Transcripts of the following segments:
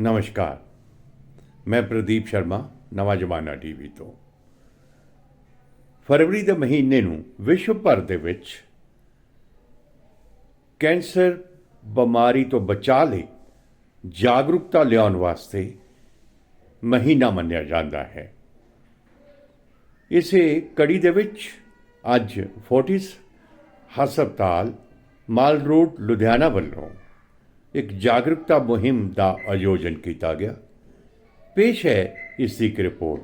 ਨਮਸਕਾਰ। ਮੈਂ ਪ੍ਰਦੀਪ ਸ਼ਰਮਾ, ਨਵਾਂ ਜ਼ਮਾਨਾ ਟੀਵੀ ਤੋਂ। ਫਰਵਰੀ ਦੇ ਮਹੀਨੇ ਨੂੰ ਵਿਸ਼ਵ ਭਰ ਦੇ ਵਿੱਚ ਕੈਂਸਰ ਬਿਮਾਰੀ ਤੋਂ ਬਚਾਅ ਲਈ ਜਾਗਰੂਕਤਾ ਲਿਆਉਣ ਵਾਸਤੇ ਮਹੀਨਾ ਮੰਨਿਆ ਜਾਂਦਾ ਹੈ। ਇਸੇ ਕੜੀ ਦੇ ਵਿੱਚ ਅੱਜ ਫੋਰਟਿਸ ਹਸਪਤਾਲ ਮਾਲ ਰੋਡ ਲੁਧਿਆਣਾ ਵੱਲੋਂ ਇੱਕ ਜਾਗਰੂਕਤਾ ਮੁਹਿੰਮ ਦਾ ਆਯੋਜਨ ਕੀਤਾ ਗਿਆ। ਪੇਸ਼ ਹੈ ਇਸ ਦੀ ਇੱਕ ਰਿਪੋਰਟ।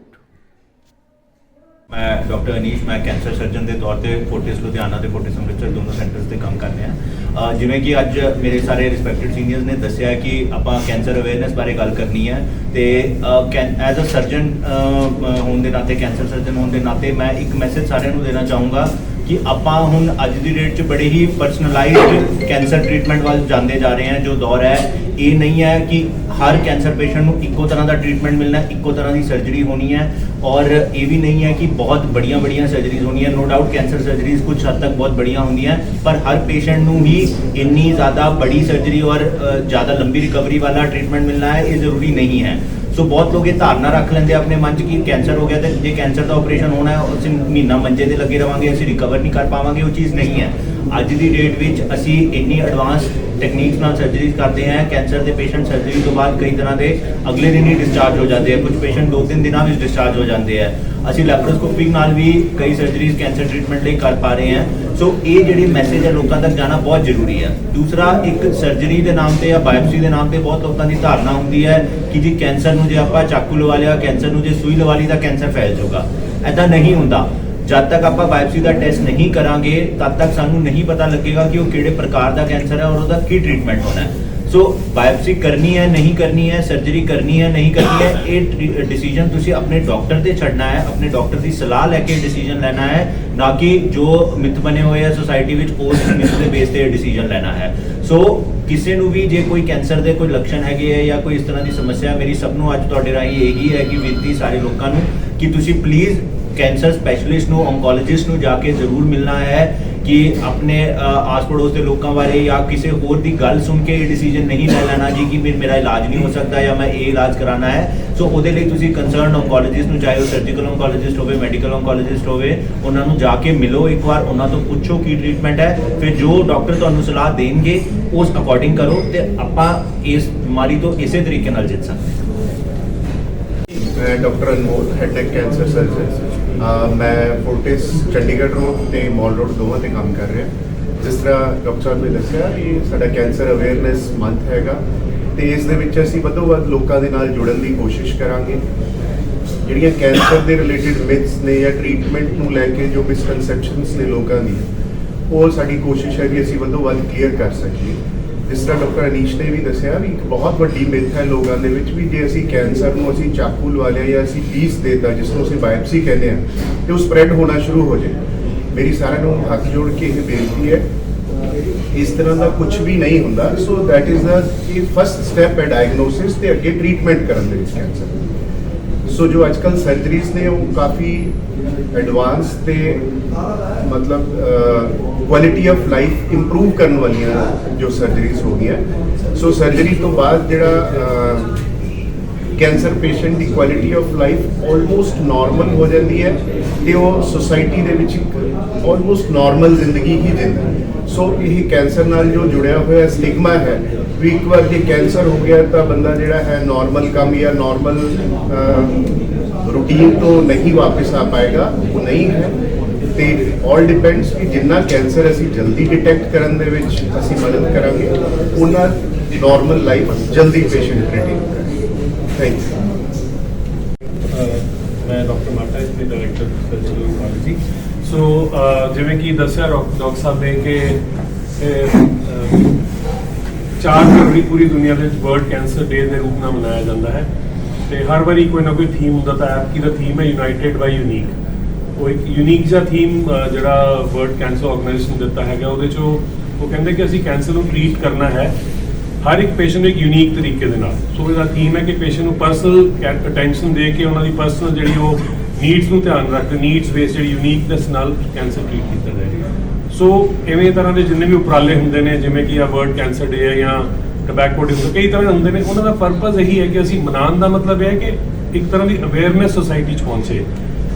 ਮੈਂ ਡਾਕਟਰ ਅਨੀਸ਼, ਮੈਂ ਕੈਂਸਰ ਸਰਜਨ ਦੇ ਤੌਰ ਤੇ ਫੋਰਟਿਸ, ਲੁਧਿਆਣਾ ਤੇ ਫੋਰਟਿਸ ਅੰਮ੍ਰਿਤਸਰ ਦੋਨੋਂ ਸੈਂਟਰਸ ਤੇ ਕੰਮ ਕਰ ਰਿਹਾ। ਜਿਵੇਂ ਕਿ ਅੱਜ ਮੇਰੇ ਸਾਰੇ ਰਿਸਪੈਕਟਡ ਸੀਨੀਅਰਸ ਨੇ ਦੱਸਿਆ ਕਿ ਆਪਾਂ ਕੈਂਸਰ ਅਵੇਅਰਨੈਸ ਬਾਰੇ ਗੱਲ ਕਰਨੀ ਹੈ ਤੇ ਐਜ਼ ਅ ਸਰਜਨ ਹੋਣ ਦੇ ਨਾਤੇ, ਕੈਂਸਰ ਸਰਜਨ ਹੋਣ ਦੇ ਨਾਤੇ ਮੈਂ ਇੱਕ ਮੈਸੇਜ ਸਾਰਿਆਂ ਨੂੰ ਦੇਣਾ ਚਾਹੂੰਗਾ ਕਿ ਆਪਾਂ ਹੁਣ ਅੱਜ ਦੀ ਡੇਟ 'ਚ ਬੜੇ ਹੀ ਪਰਸਨਲਾਈਜ਼ਡ ਕੈਂਸਰ ਟ੍ਰੀਟਮੈਂਟ ਵੱਲ ਜਾਂਦੇ ਜਾ ਰਹੇ ਹਾਂ, ਜੋ ਦੌਰ ਹੈ। ਇਹ ਨਹੀਂ ਹੈ ਕਿ ਹਰ ਕੈਂਸਰ ਪੇਸ਼ੈਂਟ ਨੂੰ ਇੱਕੋ ਤਰ੍ਹਾਂ ਦਾ ਟ੍ਰੀਟਮੈਂਟ ਮਿਲਣਾ, ਇੱਕੋ ਤਰ੍ਹਾਂ ਦੀ ਸਰਜਰੀ ਹੋਣੀ ਹੈ ਔਰ ਇਹ ਵੀ ਨਹੀਂ ਹੈ ਕਿ ਬਹੁਤ ਬੜੀਆਂ ਬੜੀਆਂ ਸਰਜਰੀਜ਼ ਹੋਣੀਆਂ ਨੋ ਡਾਊਟ ਕੈਂਸਰ ਸਰਜਰੀਜ਼ ਕੁਝ ਹੱਦ ਤੱਕ ਬਹੁਤ ਬੜੀਆਂ ਹੁੰਦੀਆਂ, ਪਰ ਹਰ ਪੇਸ਼ੈਂਟ ਨੂੰ ਹੀ ਇੰਨੀ ਜ਼ਿਆਦਾ ਬੜੀ ਸਰਜਰੀ ਔਰ ਜ਼ਿਆਦਾ ਲੰਬੀ ਰਿਕਵਰੀ ਵਾਲਾ ਟ੍ਰੀਟਮੈਂਟ ਮਿਲਣਾ ਹੈ, ਇਹ ਜ਼ਰੂਰੀ ਨਹੀਂ ਹੈ। ਸੋ ਬਹੁਤ ਲੋਕ ਇਹ ਧਾਰਨਾ ਰੱਖ ਲੈਂਦੇ ਆਪਣੇ ਮਨ 'ਚ ਕਿ ਕੈਂਸਰ ਹੋ ਗਿਆ ਤੇ ਜੇ ਕੈਂਸਰ ਦਾ ਆਪਰੇਸ਼ਨ ਹੋਣਾ ਹੈ, ਅਸੀਂ ਮਹੀਨਾ ਮੰਜੇ ਤੇ ਲੱਗੇ ਰਵਾਂਗੇ, ਅਸੀਂ ਰਿਕਵਰ ਨਹੀਂ ਕਰ ਪਾਵਾਂਗੇ, ਉਹ ਚੀਜ਼ ਨਹੀਂ ਹੈ। ਅੱਜ ਦੀ ਡੇਟ ਵਿੱਚ ਅਸੀਂ ਇੰਨੀ ਐਡਵਾਂਸ ਟੈਕਨੀਕਸ ਨਾਲ ਸਰਜਰੀਜ਼ ਕਰਦੇ ਹਾਂ ਕੈਂਸਰ ਦੇ ਪੇਸ਼ੈਂਟ ਸਰਜਰੀ ਤੋਂ ਬਾਅਦ ਕਈ ਤਰ੍ਹਾਂ ਦੇ ਅਗਲੇ ਦਿਨ ਹੀ ਡਿਸਚਾਰਜ ਹੋ ਜਾਂਦੇ ਆ। ਕੁਝ ਪੇਸ਼ੈਂਟ ਦੋ ਤਿੰਨ ਦਿਨਾਂ ਵਿੱਚ ਡਿਸਚਾਰਜ ਹੋ ਜਾਂਦੇ ਆ। ਅਸੀਂ ਲੈਪਰੋਸਕੋਪਿਕ ਨਾਲ ਵੀ ਕਈ ਸਰਜਰੀਜ਼ ਕੈਂਸਰ ਟ੍ਰੀਟਮੈਂਟ ਲਈ ਕਰ ਪਾ ਰਹੇ ਹਾਂ ਸੋ ਇਹ ਜਿਹੜੀ ਮੈਸੇਜ ਹੈ ਲੋਕਾਂ ਤੱਕ ਜਾਣਾ ਬਹੁਤ ਜ਼ਰੂਰੀ ਹੈ ਦੂਸਰਾ, ਇੱਕ ਸਰਜਰੀ ਦੇ ਨਾਮ ਤੇ ਜਾਂ ਬਾਇਓਪਸੀ ਦੇ ਨਾਮ ਤੇ ਬਹੁਤ ਲੋਕਾਂ ਦੀ ਧਾਰਨਾ ਹੁੰਦੀ ਹੈ ਕਿ ਜੀ ਕੈਂਸਰ ਨੂੰ ਜੇ ਆਪਾਂ ਚਾਕੂ ਲਵਾ ਲਿਆ ਕੈਂਸਰ ਨੂੰ ਜੇ ਸੂਈ ਲਵਾ ਲਈ ਤਾਂ ਕੈਂਸਰ ਫੈਲ ਜਾਊਗਾ। ਐਦਾਂ ਨਹੀਂ ਹੁੰਦਾ। ਜਦ ਤੱਕ ਆਪਾਂ ਬਾਇਓਪਸੀ ਦਾ ਟੈਸਟ ਨਹੀਂ ਕਰਾਂਗੇ, ਤਦ ਤੱਕ ਸਾਨੂੰ ਨਹੀਂ ਪਤਾ ਲੱਗੇਗਾ ਕਿ ਉਹ ਕਿਹੜੇ ਪ੍ਰਕਾਰ ਦਾ ਕੈਂਸਰ ਹੈ ਔਰ ਉਹਦਾ ਕੀ ਟ੍ਰੀਟਮੈਂਟ ਹੋਣਾ ਹੈ। ਸੋ ਬਾਇਓਪਸੀ ਕਰਨੀ ਹੈ, ਨਹੀਂ ਕਰਨੀ ਹੈ ਸਰਜਰੀ ਕਰਨੀ ਹੈ, ਨਹੀਂ ਕਰਨੀ ਹੈ, ਇਹ ਡਿਸੀਜਨ ਤੁਸੀਂ ਆਪਣੇ ਡਾਕਟਰ ਤੇ ਛੱਡਣਾ ਹੈ, ਆਪਣੇ ਡਾਕਟਰ ਦੀ ਸਲਾਹ ਲੈ ਕੇ ਡਿਸੀਜਨ ਲੈਣਾ ਹੈ, ਨਾ ਕਿ ਜੋ ਮਿੱਥ ਬਣੇ ਹੋਏ ਆ ਸੋਸਾਇਟੀ ਵਿੱਚ ਉਸ ਮਿੱਥ ਦੇ ਬੇਸ ਤੇ ਡਿਸੀਜਨ ਲੈਣਾ ਹੈ। ਸੋ ਕਿਸੇ ਨੂੰ ਵੀ ਜੇ ਕੋਈ ਕੈਂਸਰ ਦੇ ਕੋਈ ਲੱਛਣ ਹੈਗੇ ਹੈ ਜਾਂ ਕੋਈ ਇਸ ਤਰ੍ਹਾਂ ਦੀ ਸਮੱਸਿਆ, ਮੇਰੀ ਸਭ ਨੂੰ ਅੱਜ ਤੁਹਾਡੇ ਰਾਹੀਂ ਇਹੀ ਹੈ ਕਿ ਬੇਨਤੀ ਸਾਰੇ ਲੋਕਾਂ ਨੂੰ ਕਿ ਤੁਸੀਂ ਪਲੀਜ਼ ਕੈਂਸਰ ਸਪੈਸ਼ਲਿਸਟ ਨੂੰ ਓਨਕੋਲੋਜਿਸਟ ਨੂੰ ਜਾ ਕੇ ਜ਼ਰੂਰ ਮਿਲਣਾ ਹੈ ਕਿ ਆਪਣੇ ਆਸ ਪੜੋਸ ਦੇ ਲੋਕਾਂ ਬਾਰੇ ਜਾਂ ਕਿਸੇ ਹੋਰ ਦੀ ਗੱਲ ਸੁਣ ਕੇ ਇਹ ਡਿਸੀਜਨ ਨਹੀਂ ਲੈ ਲੈਣਾ ਜੀ ਕਿ ਮੇਰ- ਮੇਰਾ ਇਲਾਜ ਨਹੀਂ ਹੋ ਸਕਦਾ ਜਾਂ ਮੈਂ ਇਹ ਇਲਾਜ ਕਰਾਣਾ ਹੈ। ਸੋ ਉਹਦੇ ਲਈ ਤੁਸੀਂ ਕੰਸਰਨ ਓਨਕੋਲੋਜਿਸਟ ਨੂੰ, ਚਾਹੇ ਉਹ ਸਰਜੀਕਲ ਓਨਕੋਲੋਜਿਸਟ ਹੋਵੇ ਮੈਡੀਕਲ ਓਨਕੋਲੋਜਿਸਟ ਹੋਵੇ, ਉਹਨਾਂ ਨੂੰ ਜਾ ਕੇ ਮਿਲੋ ਇੱਕ ਵਾਰ, ਉਹਨਾਂ ਤੋਂ ਪੁੱਛੋ ਕੀ ਟ੍ਰੀਟਮੈਂਟ ਹੈ। ਫਿਰ ਜੋ ਡਾਕਟਰ ਤੁਹਾਨੂੰ ਸਲਾਹ ਦੇਣਗੇ, ਉਸ ਅਕੋਰਡਿੰਗ ਕਰੋ ਤੇ ਆਪਾਂ ਇਸ ਬਿਮਾਰੀ ਤੋਂ ਇਸੇ ਤਰੀਕੇ ਨਾਲ ਜਿੱਤ ਸਕਦੇ ਹਾਂ। ਮੈਂ doctor Anmol head neck cancer surgeon ਮੈਂ ਫੋਰਟਿਸ ਚੰਡੀਗੜ੍ਹ ਰੋਡ ਤੇ ਮਾਲ ਰੋਡ ਦੋਵਾਂ ਤੇ ਕੰਮ ਕਰ ਰਿਹਾ। ਜਿਸ ਤਰ੍ਹਾਂ ਡਾਕਟਰ ਸਾਹਿਬ ਨੇ ਦੱਸਿਆ ਇਹ ਸਾਡਾ ਕੈਂਸਰ ਅਵੇਅਰਨੈਸ ਮੰਥ ਹੈਗਾ ਤੇ ਇਸ ਦੇ ਵਿੱਚ ਅਸੀਂ ਵੱਧੋ ਵੱਧ ਲੋਕਾਂ ਦੇ ਨਾਲ ਜੁੜਨ ਦੀ ਕੋਸ਼ਿਸ਼ ਕਰਾਂਗੇ। ਜਿਹੜੀਆਂ ਕੈਂਸਰ ਦੇ ਰਿਲੇਟਡ ਮਿਥਸ ਨੇ ਜਾਂ ਟ੍ਰੀਟਮੈਂਟ ਨੂੰ ਲੈ ਕੇ ਜੋ ਮਿਸਕਨਸੈਪਸ਼ਨਸ ਨੇ ਲੋਕਾਂ ਦੀਆਂ, ਉਹ ਸਾਡੀ ਕੋਸ਼ਿਸ਼ ਹੈ ਵੀ ਅਸੀਂ ਵੱਧੋ ਵੱਧ ਕਲੀਅਰ ਕਰ ਸਕੀਏ। ਜਿਸ ਤਰ੍ਹਾਂ ਡਾਕਟਰ ਅਨੀਸ਼ ਨੇ ਵੀ ਦੱਸਿਆ ਵੀ ਇੱਕ ਬਹੁਤ ਵੱਡੀ ਮਿਥ ਹੈ ਲੋਕਾਂ ਦੇ ਵਿੱਚ ਵੀ ਜੇ ਅਸੀਂ ਕੈਂਸਰ ਨੂੰ ਅਸੀਂ ਚਾਕੂ ਲਵਾ ਲਿਆ ਜਾਂ ਅਸੀਂ ਪੀਸ ਦੇਤਾ ਜਿਸ ਨੂੰ ਅਸੀਂ ਬਾਇਪਸੀ ਕਹਿੰਦੇ ਆ ਤੇ ਉਹ ਸਪਰੈਡ ਹੋਣਾ ਸ਼ੁਰੂ ਹੋ ਜਾਏ। ਮੇਰੀ ਸਾਰਿਆਂ ਨੂੰ ਹੱਥ ਜੋੜ ਕੇ ਇਹ ਬੇਨਤੀ ਹੈ, ਇਸ ਤਰ੍ਹਾਂ ਦਾ ਕੁਝ ਵੀ ਨਹੀਂ ਹੁੰਦਾ। ਸੋ that ਇਜ਼ ਦਾ ਇਹ ਫਸਟ ਸਟੈਪ ਹੈ ਡਾਇਗਨੋਸਿਸ ਤੇ ਅੱਗੇ ਟ੍ਰੀਟਮੈਂਟ ਕਰਨ ਦੇ ਵਿੱਚ ਕੈਂਸਰ ਸੋ ਜੋ ਅੱਜਕੱਲ ਸਰਜਰੀਜ਼ ਨੇ ਉਹ ਕਾਫੀ ਐਡਵਾਂਸ ਤੇ ਮਤਲਬ ਕੁਆਲਿਟੀ ਆਫ ਲਾਈਫ ਇੰਪਰੂਵ ਕਰਨ ਵਾਲੀਆਂ ਜੋ ਸਰਜਰੀਜ਼ ਹੋ ਗਈਆਂ ਸੋ ਸਰਜਰੀ ਤੋਂ ਬਾਅਦ ਜਿਹੜਾ cancer patient the quality of life almost normal ਹੋ ਜਾਂਦੀ ਹੈ ਤੇ ਉਹ ਸੋਸਾਇਟੀ ਦੇ ਵਿੱਚ ਇੱਕ ਆਲਮੋਸਟ ਨਾਰਮਲ ਜ਼ਿੰਦਗੀ ਹੀ ਜਿੰਦਾ ਸੋ ਇਹ ਕੈਂਸਰ ਨਾਲ ਜੋ ਜੁੜਿਆ ਹੋਇਆ ਸਟਿਗਮਾ ਹੈ, ਵੀ ਇੱਕ ਵਾਰ ਜੇ ਕੈਂਸਰ ਹੋ ਗਿਆ ਤਾਂ ਬੰਦਾ ਜਿਹੜਾ ਹੈ ਨਾਰਮਲ ਕੰਮ ਜਾਂ ਨਾਰਮਲ ਰੂਟੀਨ ਤੋਂ ਨਹੀਂ ਵਾਪਸ ਆ ਪਾਏਗਾ, ਉਹ ਨਹੀਂ ਹੈ। ਤੇ ਆਲ ਡਿਪੈਂਡਸ ਕਿ ਜਿੰਨਾ ਕੈਂਸਰ ਅਸੀਂ ਜਲਦੀ ਡਿਟੈਕਟ ਕਰਨ ਦੇ ਵਿੱਚ ਅਸੀਂ ਮਦਦ ਕਰਾਂਗੇ, ਉਹਨਾਂ ਨਾਰਮਲ ਲਾਈਫ ਜਲਦੀ ਪੇਸ਼ੈਂਟ ਰਿਟੇਨ ਥੈਂਕ ਯੂ ਮੈਂ ਡਾਕਟਰ ਮਾਟਾ ਇਸ ਦੇ ਡਾਇਰੈਕਟਰ ਸਰਜਰੀ ਓਨਕੋਲੋਜੀ ਸੋ ਜਿਵੇਂ ਕਿ ਦੱਸਿਆ ਡਾਕ- ਡਾਕਟਰ ਸਾਹਿਬ ਨੇ ਕਿ ਇਹ, 4 ਫਰਵਰੀ ਪੂਰੀ ਦੁਨੀਆ ਦੇ ਵਿੱਚ ਵਰਲਡ ਕੈਂਸਰ ਡੇ ਦੇ ਰੂਪ ਨਾਲ ਮਨਾਇਆ ਜਾਂਦਾ ਹੈ। ਤੇ ਹਰ ਵਾਰੀ ਕੋਈ ਨਾ ਕੋਈ ਥੀਮ ਹੁੰਦਾ ਤਾਂ ਐਪਕੀ ਦਾ ਥੀਮ ਹੈ ਯੂਨਾਈਟਿਡ ਬਾਈ ਯੂਨੀਕ ਉਹ ਇੱਕ ਯੂਨੀਕ ਜਿਹਾ ਥੀਮ ਜਿਹੜਾ ਵਰਲਡ ਕੈਂਸਰ ਆਰਗੇਨਾਈਜੇਸ਼ਨ ਦਿੱਤਾ ਹੈਗਾ। ਉਹਦੇ 'ਚੋਂ ਉਹ ਕਹਿੰਦੇ ਕਿ ਅਸੀਂ ਕੈਂਸਰ ਨੂੰ ਟ੍ਰੀਟ ਕਰਨਾ ਹੈ। ਹਰ ਇੱਕ ਪੇਸ਼ੈਂਟ ਨੂੰ ਇੱਕ ਯੂਨੀਕ ਤਰੀਕੇ ਦੇ ਨਾਲ। ਸੋ ਇਹਦਾ ਥੀਮ ਹੈ ਕਿ ਪੇਸ਼ੈਂਟ ਨੂੰ ਪਰਸਨਲ ਅਟੈਂਸ਼ਨ ਦੇ ਕੇ ਉਹਨਾਂ ਦੀ ਪਰਸਨਲ ਜਿਹੜੀ ਉਹ ਨੀਡਸ ਨੂੰ ਧਿਆਨ ਰੱਖ ਕੇ ਨੀਡਸ ਬੇਸ ਜਿਹੜੀ ਯੂਨੀਕਨੈਸ ਨਾਲ ਕੈਂਸਰ ਟ੍ਰੀਟ ਕੀਤਾ ਜਾਏ। ਸੋ ਇਵੇਂ ਤਰ੍ਹਾਂ ਦੇ ਜਿੰਨੇ ਵੀ ਉਪਰਾਲੇ ਹੁੰਦੇ ਨੇ, ਜਿਵੇਂ ਕਿ ਆ ਵਰਡ ਕੈਂਸਰ ਡੇ ਹੈ ਜਾਂ ਟobacco ਕਈ ਤਰ੍ਹਾਂ ਦੇ ਹੁੰਦੇ ਨੇ। ਉਹਨਾਂ ਦਾ ਪਰਪਸ ਇਹੀ ਹੈ ਕਿ ਅਸੀਂ ਮਨਾਉਣ ਦਾ ਮਤਲਬ ਇਹ ਹੈ ਕਿ ਇੱਕ ਤਰ੍ਹਾਂ ਦੀ ਅਵੇਅਰਨੈਸ ਸੋਸਾਇਟੀ 'ਚ ਪਹੁੰਚੇ।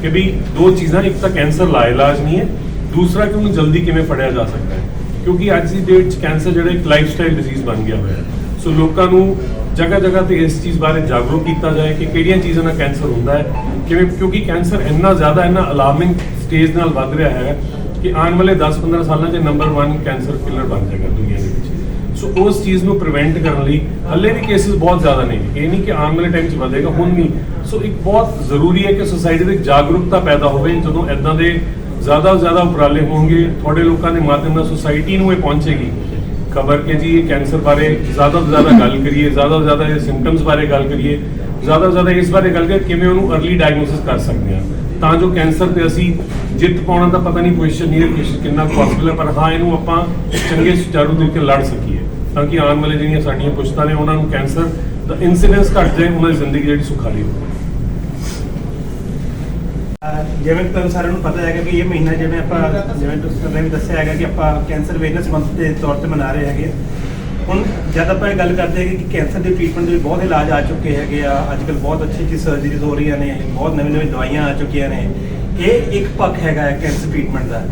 ਕਿ ਵੀ ਦੋ ਚੀਜ਼ਾਂ, ਇੱਕ ਤਾਂ ਕੈਂਸਰ ਲਾ ਇਲਾਜ ਨਹੀਂ ਹੈ, ਦੂਸਰਾ ਕਿ ਉਹਨੂੰ ਜਲਦੀ ਕਿਵੇਂ ਫੜਿਆ ਜਾ ਸਕਦਾ ਹੈ। ਕਿਉਂਕਿ ਅੱਜ ਦੀ ਡੇਟ 'ਚ ਕੈਂਸਰ ਜਿਹੜਾ ਇੱਕ ਲਾਈਫਸਟਾਈਲ ਡਿਜ਼ੀਜ਼ ਬਣ ਗਿਆ ਹੋਇਆ ਹੈ। ਸੋ ਲੋਕਾਂ ਨੂੰ ਜਗ੍ਹਾ ਜਗ੍ਹਾ ਤੇ ਇਸ ਚੀਜ਼ ਬਾਰੇ ਜਾਗਰੂਕ ਕੀਤਾ ਜਾਏ ਕਿ ਕਿਹੜੀਆਂ ਚੀਜ਼ਾਂ ਨਾਲ ਕੈਂਸਰ ਹੁੰਦਾ ਹੈ। ਕਿਵੇਂ ਕਿਉਂਕਿ ਕੈਂਸਰ ਇੰਨਾ ਜ਼ਿਆਦਾ, ਇੰਨਾ ਅਲਾਰਮਿੰਗ ਸਟੇਜ ਨਾਲ ਵੱਧ ਰਿਹਾ ਹੈ ਕਿ ਆਉਣ ਵਾਲੇ 10-15 ਸਾਲਾਂ 'ਚ ਨੰਬਰ 1 ਕੈਂਸਰ ਕਿਲਰ ਬਣ ਜਾਏਗਾ ਦੁਨੀਆ ਦੇ ਵਿੱਚ। ਸੋ ਉਸ ਚੀਜ਼ ਨੂੰ ਪ੍ਰੀਵੈਂਟ ਕਰਨ ਲਈ ਹੱਲੇ ਵੀ ਕੇਸਿਸ ਬਹੁਤ ਜ਼ਿਆਦਾ ਨੇ। ਇਹ ਨਹੀਂ ਕਿ ਆਉਣ ਵਾਲੇ ਟਾਈਮ 'ਚ ਵਧੇਗਾ, ਹੁਣ ਨਹੀਂ। ਸੋ ਇੱਕ ਬਹੁਤ ਜ਼ਰੂਰੀ ਹੈ ਕਿ ਸੋਸਾਇਟੀ ਦੇ ਵਿੱਚ ਜਾਗਰੂਕਤਾ ਪੈਦਾ ਹੋਵੇ, ਜਦੋਂ ਇਦਾਂ ਦੇ ਜ਼ਿਆਦਾ ਤੋਂ ਜ਼ਿਆਦਾ ਉਪਰਾਲੇ ਹੋਣਗੇ, ਤੁਹਾਡੇ ਲੋਕਾਂ ਦੇ ਮਾਧਿਅਮ ਨਾਲ ਸੁਸਾਇਟੀ ਨੂੰ ਇਹ ਪਹੁੰਚੇਗੀ। ਖਬਰ ਕਿ ਜੀ ਇਹ ਕੈਂਸਰ ਬਾਰੇ ਜ਼ਿਆਦਾ ਤੋਂ ਜ਼ਿਆਦਾ ਗੱਲ ਕਰੀਏ, ਜ਼ਿਆਦਾ ਤੋਂ ਜ਼ਿਆਦਾ ਇਹ ਸਿੰਪਟਮਸ ਬਾਰੇ ਗੱਲ ਕਰੀਏ, ਜ਼ਿਆਦਾ ਤੋਂ ਜ਼ਿਆਦਾ ਇਸ ਬਾਰੇ ਗੱਲ ਕਰੀਏ, ਕਿਵੇਂ ਉਹਨੂੰ अर्ਲੀ ਡਾਇਗਨੋਸਿਸ ਕਰ ਸਕਦੇ ਹਾਂ। ਤਾਂ ਜੋ ਕੈਂਸਰ ਤੇ ਅਸੀਂ ਜਿੱਤ ਪਾਉਣਾ ਤਾਂ ਪਤਾ ਨਹੀਂ ਪੋਜੀਸ਼ਨ ਨੀਅਰ ਪੋਜੀਸ਼ਨ ਕਿੰਨਾ ਪੋਸੀਬਲ ਹੈ, ਪਰ ਹਾਂ, ਇਹਨੂੰ ਆਪਾਂ ਚੰਗੇ ਸੁਚਾਰੂ ਤਰੀਕੇ ਨਾਲ ਲੜ ਸਕੀਏ। ਤਾਂ ਕਿ ਆਉਣ ਵਾਲੇ ਜਿਹੜੀਆਂ ਸਾਡੀਆਂ ਪੁਸ਼ਤਾਂ ਨੇ, ਉਹਨਾਂ ਨੂੰ ਕੈਂਸਰ ਦਾ ਇਨਸੀਡੈਂਸ ਘਟ ਜਾਏ, ਉਹਨਾਂ ਦੀ ਜ਼ਿੰਦਗੀ ਜਿਹੜੀ ਸੁਖਾਲੀ ਹੋਵੇ। ਜਿਵੇਂ ਕਿ ਤੁਹਾਨੂੰ ਸਾਰਿਆਂ ਨੂੰ ਪਤਾ ਹੈਗਾ ਕਿ ਇਹ ਮਹੀਨਾ ਜਿਵੇਂ ਆਪਾਂ ਜਿਵੇਂ ਤੁਸੀਂ ਨੇ ਵੀ ਦੱਸਿਆ ਹੈਗਾ ਕਿ ਆਪਾਂ ਕੈਂਸਰ ਅਵੇਅਰਨੈਸ ਮੰਥ ਦੇ ਤੌਰ ਤੇ ਮਨਾ ਰਹੇ ਹੈਗੇ। ਹੁਣ ਜਦ ਆਪਾਂ ਇਹ ਗੱਲ ਕਰਦੇ ਹੈਗੇ ਕਿ ਕੈਂਸਰ ਦੇ ਟ੍ਰੀਟਮੈਂਟ ਦੇ ਬਹੁਤ ਇਲਾਜ ਆ ਚੁੱਕੇ ਹੈਗੇ ਆ ਅੱਜ ਕੱਲ ਬਹੁਤ ਅੱਛੀ ਅੱਛੀ ਸਰਜਰੀਜ਼ ਹੋ ਰਹੀਆਂ ਨੇ, ਬਹੁਤ ਨਵੀਂ ਨਵੀਂ ਦਵਾਈਆਂ ਆ ਚੁੱਕੀਆਂ ਨੇ। ਇਹ ਇੱਕ ਪੱਖ ਹੈਗਾ ਹੈ ਕੈਂਸਰ ਟ੍ਰੀਟਮੈਂਟ ਦਾ।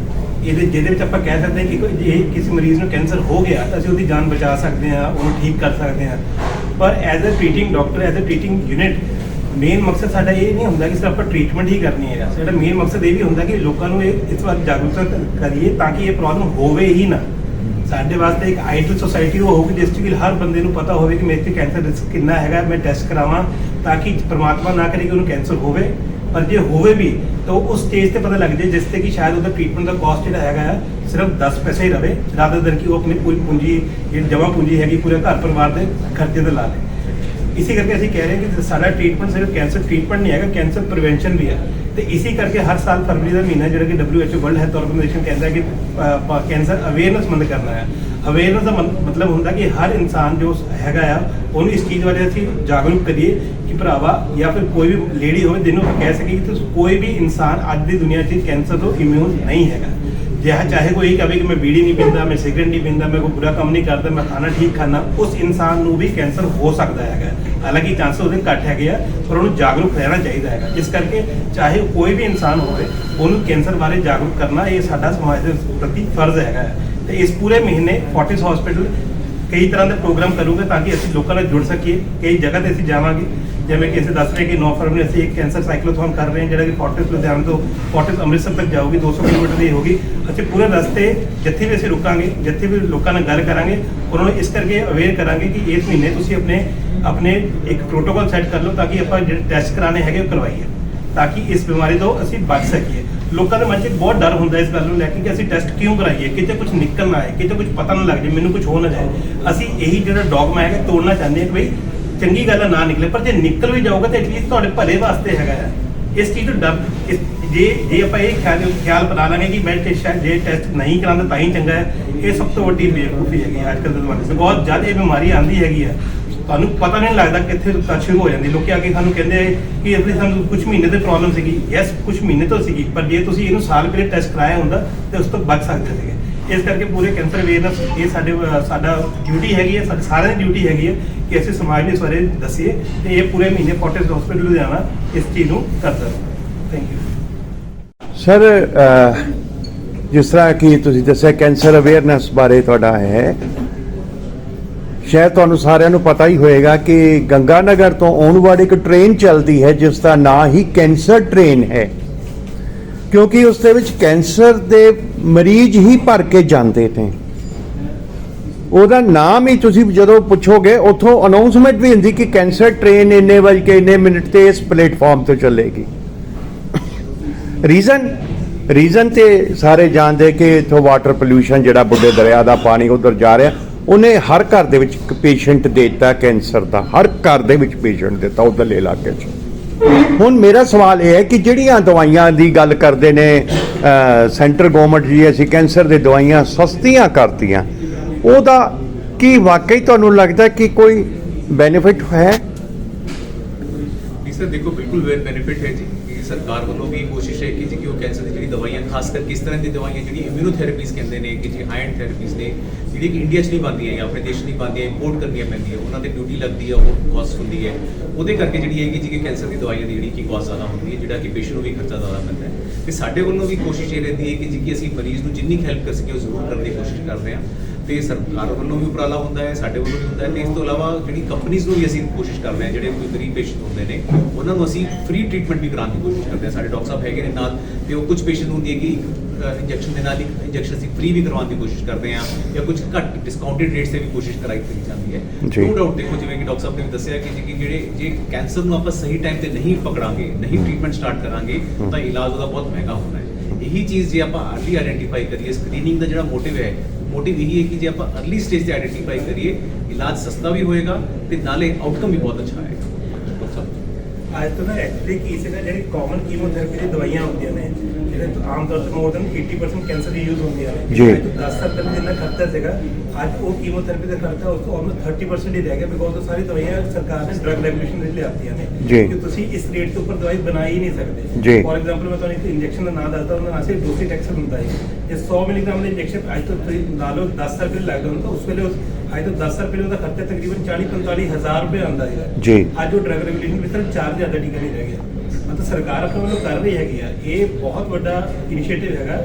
ਇਹਦੇ ਜਿਹਦੇ ਵਿੱਚ ਆਪਾਂ ਕਹਿ ਸਕਦੇ ਹਾਂ ਕਿ ਕੋਈ ਜੇ ਕਿਸੇ ਮਰੀਜ਼ ਨੂੰ ਕੈਂਸਰ ਹੋ ਗਿਆ ਤਾਂ ਅਸੀਂ ਉਹਦੀ ਜਾਨ ਬਚਾ ਸਕਦੇ ਹਾਂ, ਉਹਨੂੰ ਠੀਕ ਕਰ ਸਕਦੇ ਹਾਂ। ਪਰ as a treating doctor as a treating unit main ਮਕਸਦ ਸਾਡਾ ਇਹ ਨਹੀਂ ਹੁੰਦਾ ਕਿ ਸਿਰਫ ਆਪਾਂ ਟ੍ਰੀਟਮੈਂਟ ਹੀ ਕਰਨੀ ਹੈ ਸਾਡਾ ਮੇਨ ਮਕਸਦ ਇਹ ਵੀ ਹੁੰਦਾ ਕਿ ਲੋਕਾਂ ਨੂੰ ਇਹ ਇਸ ਬਾਰੇ ਜਾਗਰੂਕਤਾ ਕਰੀਏ ਤਾਂ ਕਿ ਇਹ ਪ੍ਰੋਬਲਮ ਹੋਵੇ ਹੀ ਨਾ। ਸਾਡੇ ਵਾਸਤੇ ਇੱਕ ਆਈਡਲ ਸੋਸਾਇਟੀ ਉਹ ਹੋਊਗੀ ਜਿਸ 'ਚ ਕਿ ਹਰ ਬੰਦੇ ਨੂੰ ਪਤਾ ਹੋਵੇ ਕਿ ਮੇਰੇ ਤੇ ਕੈਂਸਰ ਰਿਸਕ ਕਿੰਨਾ ਹੈਗਾ, ਮੈਂ ਟੈਸਟ ਕਰਾਵਾਂ ਤਾਂ ਕਿ ਪਰਮਾਤਮਾ ਨਾ ਕਰੇ ਕਿ ਉਹਨੂੰ ਕੈਂਸਰ ਹੋਵੇ। ਪਰ ਜੇ ਹੋਵੇ ਵੀ, ਤਾਂ ਉਹ ਉਸ ਸਟੇਜ ਤੇ ਪਤਾ ਲੱਗ ਜਾਏ ਜਿਸ ਤੇ ਕਿ ਸ਼ਾਇਦ ਉਹਦਾ ਟ੍ਰੀਟਮੈਂਟ ਦਾ ਕਾਸਟ ਜਿਹੜਾ ਹੈਗਾ ਆ ਸਿਰਫ 10 ਪੈਸੇ ਹੀ ਰਵੇ ਰਾਦਰ ਦਿਨ ਕਿ ਉਹ ਆਪਣੀ ਪੂਰੀ ਪੂੰਜੀ, ਜਿਹੜੀ ਜਮ੍ਹਾਂ ਪੂੰਜੀ ਹੈਗੀ, ਪੂਰੇ ਘਰ ਪਰਿਵਾਰ ਦੇ ਖਰਚੇ ਤੇ ਲਾ ਲੇ। ਇਸੇ ਕਰਕੇ ਅਸੀਂ ਕਹਿ ਰਹੇ ਹਾਂ ਕਿ ਸਾਡਾ ਟ੍ਰੀਟਮੈਂਟ ਸਿਰਫ ਕੈਂਸਰ ਟ੍ਰੀਟਮੈਂਟ ਨਹੀਂ ਹੈਗਾ ਕੈਂਸਰ ਪ੍ਰੀਵੈਂਸ਼ਨ ਵੀ ਹੈ ਤੇ ਇਸੇ ਕਰਕੇ ਹਰ ਸਾਲ ਫਰਵਰੀ ਦਾ ਮਹੀਨਾ ਜਿਹੜਾ ਕਿ WHO ਵਰਲਡ ਹੈਲਥ ਆਰਗੇਨਾਈਜੇਸ਼ਨ ਕਹਿੰਦਾ ਹੈ ਕਿ ਕੈਂਸਰ ਅਵੇਅਰਨੈਸ ਮੰਦ ਕਰਨਾ ਹੈ ਅਵੇਅਰਨੈਸ ਦਾ ਮਤਲਬ ਹੁੰਦਾ ਕਿ ਹਰ ਇਨਸਾਨ ਜੋ ਹੈਗਾ ਆ ਉਹਨੂੰ ਇਸ ਚੀਜ਼ ਬਾਰੇ ਅਸੀਂ ਜਾਗਰੂਕ ਕਰੀਏ ਕਿ ਭਰਾਵਾ ਜਾਂ ਫਿਰ ਕੋਈ ਵੀ ਲੇਡੀ ਹੋਵੇ ਜਿਹਨੂੰ ਕਹਿ ਸਕੀਏ ਕਿ ਕੋਈ ਵੀ ਇਨਸਾਨ ਅੱਜ ਦੀ ਦੁਨੀਆ 'ਚ ਕੈਂਸਰ ਤੋਂ ਇਮਿਊਨ ਨਹੀਂ ਹੈਗਾ ਜਿਹਾ ਚਾਹੇ ਕੋਈ ਕਹੇ ਕਿ ਮੈਂ ਬੀੜੀ ਨਹੀਂ ਪੀਂਦਾ, ਮੈਂ ਸਿਗਰਟ ਨਹੀਂ ਪੀਂਦਾ, ਮੈਂ ਕੋਈ ਬੁਰਾ ਕੰਮ ਨਹੀਂ ਕਰਦਾ, ਮੈਂ ਖਾਣਾ ਠੀਕ ਖਾਣਾ ਉਸ ਇਨਸਾਨ ਨੂੰ ਵੀ ਕੈਂਸਰ ਹੋ ਸਕਦਾ ਹੈਗਾ। ਹਾਲਾਂਕਿ ਚਾਂਸ ਉਹਦੇ ਘੱਟ ਹੈਗੇ ਆ, ਪਰ ਉਹਨੂੰ ਜਾਗਰੂਕ ਰਹਿਣਾ ਚਾਹੀਦਾ ਹੈਗਾ। ਇਸ ਕਰਕੇ ਚਾਹੇ ਕੋਈ ਵੀ ਇਨਸਾਨ ਹੋਵੇ, ਉਹਨੂੰ ਕੈਂਸਰ ਬਾਰੇ ਜਾਗਰੂਕ ਕਰਨਾ ਇਹ ਸਾਡਾ ਸਮਾਜ ਦੇ ਪ੍ਰਤੀ ਫਰਜ਼ ਹੈਗਾ। ਹੈ। ਤੇ ਇਸ ਪੂਰੇ ਮਹੀਨੇ ਫੋਰਟਿਸ ਹਸਪੀਟਲ ਕਈ ਤਰ੍ਹਾਂ ਦੇ ਪ੍ਰੋਗਰਾਮ ਕਰੂਗੇ ਤਾਂ ਕਿ ਅਸੀਂ ਲੋਕਾਂ ਨਾਲ ਜੁੜ ਸਕੀਏ, ਕਈ ਜਗ੍ਹਾ ਤੇ ਅਸੀਂ ਜਾਵਾਂਗੇ। ਜਿਵੇਂ ਕਿ ਅਸੀਂ ਦੱਸ ਰਹੇ ਕਿ 9 ਫਰਵਰੀ ਅਸੀਂ ਇੱਕ ਕੈਂਸਰ ਸਾਈਕਲੋਥੋਨ ਕਰ ਰਹੇ ਹਾਂ, ਜਿਹੜਾ ਕਿ ਫੋਰਟਿਸ ਲੁਧਿਆਣਾ ਤੋਂ ਫੋਰਟਿਸ ਅੰਮ੍ਰਿਤਸਰ ਤੱਕ ਜਾਊਗੀ 200 ਕਿਲੋਮੀਟਰ ਦੀ ਹੋਗੀ ਅਸੀਂ ਪੂਰੇ ਰਸਤੇ ਜਿੱਥੇ ਵੀ ਅਸੀਂ ਰੁਕਾਂਗੇ, ਜਿੱਥੇ ਵੀ ਲੋਕਾਂ ਨਾਲ ਗੱਲ ਕਰਾਂਗੇ, ਉਹਨਾਂ ਨੂੰ ਇਸ ਕਰਕੇ ਅਵੇਅਰ ਕਰਾਂਗੇ ਕਿ ਇਸ ਮਹੀਨੇ ਤੁਸੀਂ ਆਪਣੇ ਆਪਣੇ ਇੱਕ ਪ੍ਰੋਟੋਕਾਲ ਸੈੱਟ ਕਰ ਲਓ ਤਾਂ ਕਿ ਆਪਾਂ ਜਿਹੜੇ ਟੈਸਟ ਕਰਾਣੇ ਹੈਗੇ ਉਹ ਕਰਵਾਈਏ, ਤਾਂ ਕਿ ਇਸ ਬਿਮਾਰੀ ਤੋਂ ਅਸੀਂ ਬਚ ਸਕੀਏ। ਲੋਕਾਂ ਦੇ ਮਨ 'ਚ ਬਹੁਤ ਡਰ ਹੁੰਦਾ ਇਸ ਗੱਲ ਨੂੰ ਲੈ ਕੇ ਕਿ ਅਸੀਂ ਟੈਸਟ ਕਿਉਂ ਕਰਾਈਏ, ਕਿਤੇ ਕੁਝ ਨਿਕਲ ਨਾ ਆਏ, ਕਿਤੇ ਕੁਝ ਪਤਾ ਨਾ ਲੱਗ ਜਾਏ, ਮੈਨੂੰ ਕੁਝ ਹੋ ਨਾ ਜਾਏ। ਅਸੀਂ ਇਹੀ ਜਿਹੜਾ ਡੌਗਮਾ ਹੈਗਾ ਤੋੜਨਾ ਚਾਹੁੰਦੇ ਹਾਂ ਕਿ ਬਈ ਚੰਗੀ ਗੱਲ ਆ, ਨਾ ਨਿਕਲੇ, ਪਰ ਜੇ ਨਿਕਲ ਵੀ ਜਾਊਗਾ ਤਾਂ ਐਟਲੀਸਟ ਤੁਹਾਡੇ ਭਲੇ ਵਾਸਤੇ ਹੈਗਾ ਹੈ। ਇਸ ਚੀਜ਼ ਨੂੰ ਡਰ ਜੇ ਜੇ ਆਪਾਂ ਇਹ ਖਿਆਲ ਖਿਆਲ ਬਣਾ ਲਾਂਗੇ ਕਿ ਮੈਂ ਟੈਸਟ ਜੇ ਟੈਸਟ ਨਹੀਂ ਕਰਾਉਂਦਾ ਤਾਂ ਹੀ ਚੰਗਾ ਹੈ। ਇਹ ਸਭ ਤੋਂ ਵੱਡੀ ਬੇਵਕੂਫੀ ਹੈਗੀ ਹੈ ਅੱਜ ਕੱਲ੍ਹ ਦੇ ਜ਼ਮਾਨੇ 'ਚ। ਬਹੁਤ ਜ਼ਿਆਦਾ ਇਹ ਬਿਮਾਰੀ ਆਂਦੀ ਹੈਗੀ ਹੈ। ਤੁਹਾਨੂੰ ਪਤਾ ਨਹੀਂ ਲੱਗਦਾ ਕਿੱਥੇ ਤੋਂ ਸ਼ੁਰੂ ਹੋ ਜਾਂਦੀ ਲੋਕੀ ਆ ਕੇ ਸਾਨੂੰ ਕਹਿੰਦੇ ਆ ਕਿ ਆਪਣੀ ਸਾਨੂੰ ਕੁਝ ਮਹੀਨੇ ਤੇ ਪ੍ਰੋਬਲਮ ਸੀਗੀ। ਯੈਸ ਕੁਝ ਮਹੀਨੇ ਤੋਂ ਸੀਗੀ, ਪਰ ਜੇ ਤੁਸੀਂ ਇਹਨੂੰ ਸਾਲ ਪਹਿਲੇ ਟੈਸਟ ਕਰਾਇਆ ਹੁੰਦਾ, ਤੇ ਉਸ ਤੋਂ ਬਚ ਸਕਦੇ ਸੀਗੇ। ਇਸ ਕਰਕੇ ਪੂਰੇ ਕੈਂਸਰ ਅਵੇਅਰਨੈਸ ਇਹ ਸਾਡੇ ਸਾਡਾ ਡਿਊਟੀ ਹੈਗੀ ਹੈ, ਸਾਡੇ ਸਾਰਿਆਂ ਦੀ ਡਿਊਟੀ ਹੈਗੀ ਹੈ ਕਿ ਅਸੀਂ ਸਮਾਜ ਨੂੰ ਇਸ ਬਾਰੇ ਦੱਸੀਏ ਤੇ ਇਹ ਪੂਰੇ ਮਹੀਨੇ ਫੋਰਟਿਸ ਹਸਪੀਟਲ ਲੁਧਿਆਣਾ ਇਸ ਚੀਜ਼ ਨੂੰ ਕਰਦਾ ਥੈਂਕ ਯੂ ਸਰ ਜਿਸ ਤਰ੍ਹਾਂ ਕਿ ਤੁਸੀਂ ਦੱਸਿਆ ਕੈਂਸਰ ਅਵੇਅਰਨੈਸ ਬਾਰੇ ਤੁਹਾਡਾ ਹੈ, ਸ਼ਾਇਦ ਤੁਹਾਨੂੰ ਸਾਰਿਆਂ ਨੂੰ ਪਤਾ ਹੀ ਹੋਏਗਾ ਕਿ ਗੰਗਾਨਗਰ ਤੋਂ ਆਉਣ ਵਾਲੀ ਇੱਕ ਟ੍ਰੇਨ ਚੱਲਦੀ ਹੈ, ਜਿਸ ਦਾ ਨਾਂ ਹੀ ਕੈਂਸਰ ਟ੍ਰੇਨ ਹੈ। ਕਿਉਂਕਿ ਉਸ ਦੇ ਵਿੱਚ ਕੈਂਸਰ ਦੇ ਮਰੀਜ਼ ਹੀ ਭਰ ਕੇ ਜਾਂਦੇ ਨੇ। ਉਹਦਾ ਨਾਮ ਹੀ ਤੁਸੀਂ ਜਦੋਂ ਪੁੱਛੋਗੇ, ਉੱਥੋਂ ਅਨਾਉਂਸਮੈਂਟ ਵੀ ਹੁੰਦੀ ਕਿ ਕੈਂਸਰ ਟ੍ਰੇਨ ਇੰਨੇ ਵਜੇ ਕੇ ਇੰਨੇ ਮਿੰਟ ਤੇ ਇਸ ਪਲੇਟਫਾਰਮ ਤੋਂ ਚੱਲੇਗੀ। ਰੀਜ਼ਨ ਰੀਜ਼ਨ ਤੇ ਸਾਰੇ ਜਾਣਦੇ ਕਿ ਇਥੋਂ ਵਾਟਰ ਪੋਲੂਸ਼ਨ ਜਿਹੜਾ ਬੁੱਢੇ ਦਰਿਆ ਦਾ ਪਾਣੀ ਉਧਰ ਜਾ ਰਿਹਾ, ਉਹਨੇ ਹਰ ਘਰ ਦੇ ਵਿੱਚ ਇੱਕ ਪੇਸ਼ੈਂਟ ਦਿੱਤਾ ਕੈਂਸਰ ਦਾ। ਹਰ ਘਰ ਦੇ ਵਿੱਚ ਪੇਸ਼ੈਂਟ ਦਿੱਤਾ, ਉਧਰਲੇ ਇਲਾਕੇ 'ਚ। ਹੁਣ ਮੇਰਾ ਸਵਾਲ ਇਹ ਹੈ ਕਿ ਜਿਹੜੀਆਂ ਦਵਾਈਆਂ ਦੀ ਗੱਲ ਕਰਦੇ ਨੇ ਸੈਂਟਰ ਗਵਰਨਮੈਂਟ ਜੀ ਅਸੀਂ ਕੈਂਸਰ ਦੇ ਦਵਾਈਆਂ ਸਸਤੀਆਂ ਕਰਤੀਆਂ, ਉਹਦਾ ਕੀ ਵਾਕਈ ਤੁਹਾਨੂੰ ਲੱਗਦਾ ਕਿ ਕੋਈ ਬੈਨੀਫਿਟ ਹੈ? ਸਰ, ਦੇਖੋ, ਬਿਲਕੁਲ ਬੈਨੀਫਿਟ ਹੈ ਜੀ। ਸਰਕਾਰ ਵੱਲੋਂ ਵੀ ਕੋਸ਼ਿਸ਼ ਹੈ ਕਿ ਜੀ ਕਿ ਉਹ ਕੈਂਸਰ ਦੀ ਜਿਹੜੀ ਦਵਾਈਆਂ, ਖਾਸ ਕਰ ਕਿਸ ਤਰ੍ਹਾਂ ਦੀ ਦਵਾਈਆਂ ਜਿਹੜੀ ਇਮਿਊਨੋਥੈਰੇਪੀਜ਼ ਕਹਿੰਦੇ ਨੇ ਕਿ ਜੀ ਆਇਰਨ ਥੈਰੇਪੀਜ਼ ਨੇ, ਜਿਹੜੀ ਕਿ ਇੰਡੀਆ 'ਚ ਨਹੀਂ ਬਣਦੀਆਂ ਜਾਂ ਆਪਣੇ ਦੇਸ਼ 'ਚ ਨਹੀਂ ਬਣਦੀਆਂ ਇੰਪੋਰਟ ਕਰਨੀਆਂ ਪੈਂਦੀਆਂ, ਉਹਨਾਂ ਤੇ ਡਿਊਟੀ ਲੱਗਦੀ ਹੈ ਉਹ ਕਾਸਟ ਹੁੰਦੀ ਹੈ। ਉਹਦੇ ਕਰਕੇ ਜਿਹੜੀ ਹੈਗੀ ਜੀ ਕਿ ਕੈਂਸਰ ਦੀ ਦਵਾਈਆਂ ਦੀ ਜਿਹੜੀ ਕਿ ਕਾਸਟ ਜ਼ਿਆਦਾ ਹੁੰਦੀ ਹੈ, ਜਿਹੜਾ ਕਿ ਪੇਸ਼ੈਂਟ ਨੂੰ ਵੀ ਖਰਚਾ ਜ਼ਿਆਦਾ ਪੈਂਦਾ ਹੈ। ਤੇ ਸਾਡੇ ਵੱਲੋਂ ਵੀ ਕੋਸ਼ਿਸ਼ ਇਹ ਰਹਿੰਦੀ ਹੈ ਕਿ ਜੀ ਕਿ ਅਸੀਂ ਮਰੀਜ਼ ਨੂੰ ਜਿੰਨੀ ਹੈਲਪ ਕਰ ਸਕੀਏ, ਉਹ ਜ਼ਰੂਰ ਕਰਨ ਦੀ ਕੋਸ਼ਿਸ਼ ਕਰਦੇ ਹਾਂ। ਤੇ ਸਰਕਾਰ ਵੱਲੋਂ ਵੀ ਉਪਰਾਲਾ ਹੁੰਦਾ ਹੈ ਸਾਡੇ ਵੱਲੋਂ ਵੀ ਹੁੰਦਾ ਹੈ ਤੇ ਇਸ ਤੋਂ ਇਲਾਵਾ ਜਿਹੜੀ ਕੰਪਨੀਆਂ ਨੂੰ ਵੀ ਅਸੀਂ ਕੋਸ਼ਿਸ਼ ਕਰਦੇ ਹਾਂ ਜਿਹੜੇ ਕੋਈ ਗਰੀਬ ਪੇਸ਼ੈਂਟ ਹੁੰਦੇ ਨੇ ਉਹਨਾਂ ਨੂੰ ਅਸੀਂ ਫ੍ਰੀ ਟ੍ਰੀਟਮੈਂਟ ਵੀ ਕਰਾਉਣ ਦੀ ਕੋਸ਼ਿਸ਼ ਕਰਦੇ ਹਾਂ। ਸਾਡੇ ਡਾਕਟਰ ਸਾਹਿਬ ਹੈਗੇ ਨੇ ਨਾਲ ਤੇ ਉਹ ਕੁਝ ਪੇਸ਼ੈਂਟ ਹੁੰਦੀ ਹੈ ਕਿ ਇੰਜੈਕਸ਼ਨ ਦੇ ਨਾਲ ਇੱਕ ਇੰਜੈਕਸ਼ਨ ਅਸੀਂ ਫ੍ਰੀ ਵੀ ਕਰਵਾਉਣ ਦੀ ਕੋਸ਼ਿਸ਼ ਕਰਦੇ ਹਾਂ ਜਾਂ ਕੁਝ ਘੱਟ ਡਿਸਕਾਊਂਟਡ ਰੇਟਸ ਤੇ ਵੀ ਕੋਸ਼ਿਸ਼ ਕਰਾਈ ਕਰੀ ਜਾਂਦੀ ਹੈ। ਨੋ ਡਾਊਟ ਦੇਖੋ ਜਿਵੇਂ ਕਿ ਡਾਕਟਰ ਸਾਹਿਬ ਨੇ ਦੱਸਿਆ ਕਿ ਜੀ ਕਿ ਜਿਹੜੇ ਜੇ ਕੈਂਸਰ ਨੂੰ ਆਪਾਂ ਸਹੀ ਟਾਈਮ ਤੇ ਨਹੀਂ ਪਕੜਾਂਗੇ ਨਹੀਂ ਟ੍ਰੀਟਮੈਂਟ ਸਟਾਰਟ ਕਰਾਂਗੇ ਤਾਂ ਇਲਾਜ ਉਹਦਾ ਬਹੁਤ ਮਹਿੰਗਾ ਹੋਣਾ ਹੈ। ਇਹੀ ਚੀਜ਼ ਜੇ ਆਪਾਂ ਅਰਲੀ ਆਇਡੈਂਟੀਫਾਈ ਕਰੀਏ ਸਕਰੀਨਿੰਗ ਦਾ ਜਿਹੜਾ ਮੋਟਿਵ ਹੈ ਮੋਟਿਵ ਇਹੀ ਹੈ ਕਿ ਜੇ ਆਪਾਂ ਅਰਲੀ ਸਟੇਜ ਤੇ ਆਈਡੈਂਟੀਫਾਈ ਕਰੀਏ, ਇਲਾਜ ਸਸਤਾ ਵੀ ਹੋਏਗਾ ਤੇ ਨਾਲੇ ਆਊਟਕਮ ਵੀ ਬਹੁਤ ਅੱਛਾ ਆਏਗਾ। ਅੱਜ ਤੋਂ ਨਾ ਐਕਚੁਅਲੀ ਕੀ ਸੀਗਾ ਜਿਹੜੀ ਕਾਮਨ ਕੀਮੋਥੈਰੇਪੀ ਦੀ ਦਵਾਈਆਂ ਹੁੰਦੀਆਂ ਨੇ ਜਿਹੜੇ ਆਮ ਤੌਰ ਤੇ ਮੋਰ ਦਨ 80% ਕੈਂਸਰ ਦੀ ਯੂਜ਼ ਹੁੰਦੀਆਂ ਨੇ ਜੀ। ਅੱਜ ਤੋਂ 10 ਸਾਲ ਪਹਿਲਾਂ ਜਿੰਨਾ ਖਰਚਾ ਸੀਗਾ ਅੱਜ ਉਹ ਕੀਮੋਥੈਰੇਪੀ ਦਾ ਖਰਚਾ ਉਸ ਤੋਂ ਆਲਮੋਸਟ 30% ਹੀ ਰਹਿ ਗਿਆ ਬਿਕੋਜ਼ ਉਹ ਸਾਰੀ ਦਵਾਈਆਂ ਸਰਕਾਰ ਨੇ ਡਰਗ ਰੈਗੂਲੇਸ਼ਨ ਵਿੱਚ ਲਿਆਤੀਆਂ ਨੇ ਜੀ। ਕਿ ਤੁਸੀਂ ਇਸ ਰੇਟ ਤੋਂ ਉੱਪਰ ਦਵਾਈ ਬਣਾ ਹੀ ਨਹੀਂ ਸਕਦੇ। ਫੋਰ ਐਗਜ਼ਾਮਪਲ ਮੈਂ ਤੁਹਾਨੂੰ ਇੱਕ ਇੰਜੈਕਸ਼ਨ ਦਾ ਨਾਮ ਦੱਸਦਾ ਉਹਨਾਂ ਨਾਲ ਸਿਰਫ ਡੋਸੀਟੈਕਸਲ ਹੁੰਦਾ ਹੈ ਜੇ 100 ਮਿਲੀਗ੍ਰਾਮ ਦਾ ਇੰਜੈਕਸ਼ਨ ਅੱਜ ਤੋਂ ਤੁਸੀਂ ਲਾ ਲਓ 10 ਸਾਲ ਪਹਿਲਾਂ ਲੱਗਦਾ ਹੁੰਦਾ ਉਸ ਵੇਲੇ ਅੱਜ ਤੋਂ 10 ਸਾਲ ਪਹਿਲਾਂ ਉਹਦਾ ਖਰਚਾ ਤਕਰੀਬਨ 40 45 ਹਜ਼ਾਰ ਰੁਪਏ ਆਉਂਦਾ ਸੀਗਾ ਜੀ। ਅੱਜ ਉਹ ਡਰਗ ਰੈਗੂਲੇਸ਼ਨ ਵਿੱਚ ਸਿਰਫ 4000 ਦਾ ਟੀਕਾ ਨਹੀਂ ਰਹਿ ਗਿਆ ਮਤਲਬ ਸਰਕਾਰ ਆਪਣੇ ਵੱਲੋਂ ਕਰ ਰਹੀ ਹੈਗੀ ਆ। ਇਹ ਬਹੁਤ ਵੱਡਾ ਇਨੀਸ਼ੀਏਟਿਵ ਹੈਗਾ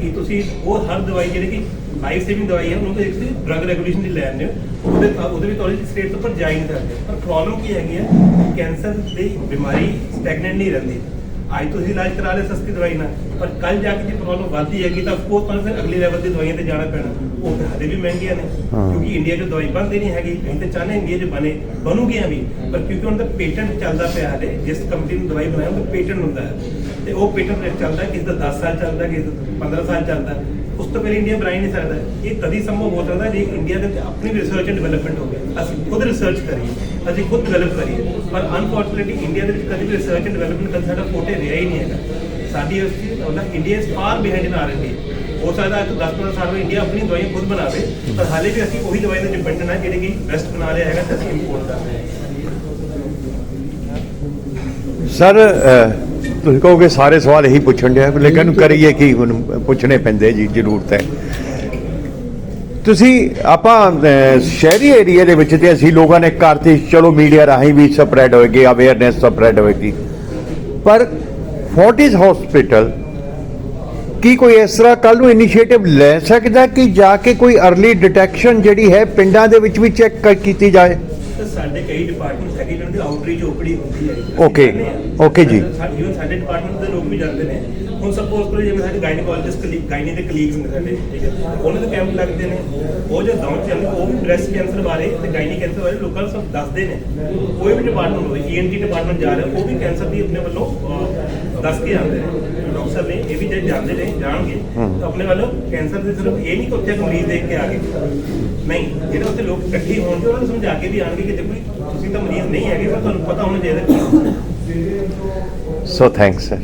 ਕਿ ਤੁਸੀਂ ਉਹ ਹਰ ਦਵਾਈ ਜਿਹੜੀ ਕਿ ਲਾਈਫ ਸੇਵਿੰਗ ਦਵਾਈ ਹੈ ਉਹਨੂੰ ਤੁਸੀਂ ਡਰਗ ਰੈਗੂਲੇਸ਼ਨ ਦੀ ਲੈਣ ਹੋ ਉਹਦੇ ਉਹਦੇ ਵੀ ਤੁਹਾਡੀ ਸਟੇਟ ਤੋਂ ਉੱਪਰ ਜਾ ਹੀ ਨਹੀਂ ਸਕਦੇ ਪਰ ਪ੍ਰੋਬਲਮ ਕੀ ਹੈਗੀ ਹੈ ਕੈਂਸਰ ਦੀ ਬਿਮਾਰੀ ਸਟੈਗਨੈਂਟ ਨਹੀਂ ਰਹਿੰਦੀ। ਅੱਜ ਤੁਸੀਂ ਇਲਾਜ ਕਰਾ ਲਿਆ ਸਸਤੀ ਦਵਾਈ ਨਾਲ। ਪਰ ਕੱਲ ਜਾ ਕੇ ਜੇ ਪ੍ਰੋਬਲਮ ਵੱਧਦੀ ਹੈਗੀ ਤਾਂ ਉਹ ਤੁਹਾਨੂੰ ਫਿਰ ਅਗਲੀ ਲੈਵਲ ਦੀ ਦਵਾਈਆਂ ਤੇ ਜਾਣਾ ਪੈਣਾ। ਉਹ ਫਿਰ ਹਲੇ ਵੀ ਮਹਿੰਗੀਆਂ ਨੇ ਹਾਂ। ਕਿਉਂਕਿ ਇੰਡੀਆ 'ਚ ਦਵਾਈ ਬਣਦੀ ਨਹੀਂ ਹੈਗੀ। ਅਸੀਂ ਤਾਂ ਚਾਹੁੰਦੇ ਇੰਡੀਆ 'ਚ ਬਣੇ ਬਣੂਗੀਆਂ ਵੀ ਪਰ ਕਿਉਂਕਿ ਉਹਨਾਂ ਦਾ ਪੇਟੈਂਟ ਚੱਲਦਾ ਪਿਆ ਹਲੇ ਜਿਸ ਕੰਪਨੀ ਨੂੰ ਦਵਾਈ ਬਣਾਈ ਉਹਦਾ ਪੇਟੈਂਟ ਹੁੰਦਾ ਹੈ। ਤੇ ਉਹ ਪੇਟੈਂਟ ਚੱਲਦਾ ਹੈ, ਕਿਸੇ ਦਾ 10 ਸਾਲ ਚੱਲਦਾ ਕਿਸੇ ਦਾ 15 ਸਾਲ ਚੱਲਦਾ। ਉਸ ਤੋਂ ਪਹਿਲੇ ਇੰਡੀਆ ਬਣਾਈ ਨਹੀਂ ਸਕਦਾ। ਇਹ ਕਦੀ ਸੰਭਵ ਹੋ ਸਕਦਾ ਜੇ ਇੰਡੀਆ ਦੇ ਵਿੱਚ ਆਪਣੀ ਰਿਸਰਚ ਐਂਡ ਡਿਵੈਲਪਮੈਂਟ ਹੋਵੇ ਅਸੀਂ ਖੁਦ ਰਿਸਰਚ ਕਰੀਏ ਅਸੀਂ ਖੁਦ ਡਿਵੈਲਪ ਕਰੀਏ। ਪਰ ਅਨਫੋਰਚੂਨੇਟਲੀ ਇੰਡੀਆ ਦੇ ਵਿੱਚ ਕਦੀ ਵੀ ਰਿਸਰਚ ਐਂਡ ਡਿਵੈਲਪਮੈਂਟ ਦਾ ਸਾਡਾ ਫੋਟੇ ਰਿਹਾ ਹੀ ਨਹੀਂ ਹੈਗਾ। ਸਾਡੀ ਚੀਜ਼ ਮਤਲਬ ਇੰਡੀਆ ਇਸ ਫਾਰ ਬਿਹਾਈਂਡ ਇਨ ਆਰ&ਡੀ ਹੋ ਸਕਦਾ ਹੈ ਕਿ 10-15 ਸਾਲ ਵਿੱਚ ਇੰਡੀਆ ਆਪਣੀ ਦਵਾਈਆਂ ਖੁਦ ਬਣਾਵੇ ਪਰ ਹਾਲੇ ਵੀ ਅਸੀਂ ਉਹੀ ਦਵਾਈ ਤੇ ਡਿਪੈਂਡੈਂਟ ਹਾਂ ਜਿਹੜੀ ਕਿ ਵੈਸਟ ਬਣਾ ਰਿਹਾ ਹੈਗਾ ਤੇ ਅਸੀਂ ਇੰਪੋਰਟ ਕਰ ਰਹੇ ਹਾਂ। ਸਰ ਤੁਸੀਂ ਕਹੋਗੇ ਸਾਰੇ ਸਵਾਲ ਇਹੀ ਪੁੱਛਣ ਡਿਆ ਲੇਕਿਨ ਕਰੀਏ ਕੀ ਹੁਣ ਪੁੱਛਣੇ ਪੈਂਦੇ ਜੀ ਜ਼ਰੂਰਤ ਹੈ। ਤੁਸੀਂ ਆਪਾਂ ਸ਼ਹਿਰੀ ਏਰੀਆ ਦੇ ਵਿੱਚ ਤੇ ਅਸੀਂ ਲੋਕਾਂ ਨੇ ਕਰਤੀ ਚਲੋ ਮੀਡੀਆ ਰਾਹੀਂ ਵੀ ਸਪਰੈਡ ਹੋਏਗੀ ਅਵੇਅਰਨੈਸ ਸਪਰੈਡ ਹੋਏਗੀ। ਪਰ ਫੋਰਟਿਸ ਹਸਪੀਟਲ ਕੀ ਕੋਈ ਇਸ ਤਰ੍ਹਾਂ ਕੱਲ ਨੂੰ ਇਨੀਸ਼ੀਏਟਿਵ ਲੈ ਸਕਦਾ ਕਿ ਜਾ ਕੇ ਕੋਈ ਅਰਲੀ ਡਿਟੈਕਸ਼ਨ ਜਿਹੜੀ ਹੈ ਪਿੰਡਾਂ ਦੇ ਵਿੱਚ ਵੀ ਚੈੱਕ ਕੀਤੀ ਜਾਏ? ਸਾਡੇ ਕਈ ਡਿਪਾਰਟਮੈਂਟਸ ਹੈਗੇ ਜਿਹਨਾਂ ਦੀ ਆਊਟਰੀਚ ਓਪੀਡੀ ਹੁੰਦੀ ਹੈ। Okay, okay ਜੀ। ਸਾਡੇ ਡਿਪਾਰਟਮੈਂਟ ਦੇ ਲੋਕ ਵੀ ਜਾਂਦੇ ਨੇ। ਹੁਣ ਸਪੋਜ਼ ਕਰੋ ਜਿਵੇਂ ਸਾਡੇ ਗਾਇਨੋਕੋਲੋਜਿਸਟ ਕਲੀਗ ਗਾਇਨੀ ਦੇ ਕਲੀਗਸ ਨੇ ਸਾਡੇ ਠੀਕ ਹੈ ਉਹਨਾਂ ਦੇ ਕੈਂਪ ਲੱਗਦੇ ਨੇ ਉਹ ਜੋ ਦੌੜ ਚੱਲਦੇ ਉਹ ਵੀ ਬ੍ਰੈਸਟ ਕੈਂਸਰ ਬਾਰੇ ਤੇ ਗਾਇਨੀ ਕੈਂਸਰ ਬਾਰੇ ਲੋਕਾਂ ਨੂੰ ਸਭ ਦੱਸਦੇ ਨੇ। ਕੋਈ ਵੀ ਡਿਪਾਰਟਮੈਂਟ ਹੋਵੇ ਈਐਨਟੀ ਡਿਪਾਰਟਮੈਂਟ ਜਾ ਰਿਹਾ ਉਹ ਵੀ ਕੈਂਸਰ ਦੀ ਆਪਣੇ ਵੱਲੋਂ ਅਹ, ਦੱਸ ਕੇ ਆਉਂਦੇ ਨੇ। ਡਾਕਟਰ ਨੇ ਇਹ ਵੀ ਜੇ ਜਾਣਦੇ ਨੇ ਜਾਣਗੇ ਤਾਂ ਆਪਣੇ ਵੱਲੋਂ ਕੈਂਸਰ ਦੇ ਸਿਰਫ ਇਹ ਨਹੀਂ ਕਿ ਉੱਥੇ ਇੱਕ ਮਰੀਜ਼ ਦੇਖ ਕੇ ਆ ਗਏ। ਨਹੀਂ ਜਿਹੜੇ ਉੱਥੇ ਲੋਕ ਇਕੱਠੇ ਹੋਣਗੇ ਉਹਨਾਂ ਨੂੰ ਸਮਝਾ ਕੇ ਵੀ ਆਣਗੇ ਕਿ ਦੇਖੋ ਜੀ, ਤੁਸੀਂ ਤਾਂ ਮਰੀਜ਼ ਨਹੀਂ ਹੈਗੇ ਪਰ ਤੁਹਾਨੂੰ ਪਤਾ ਹੋਣਾ ਚਾਹੀਦਾ। So thanks sir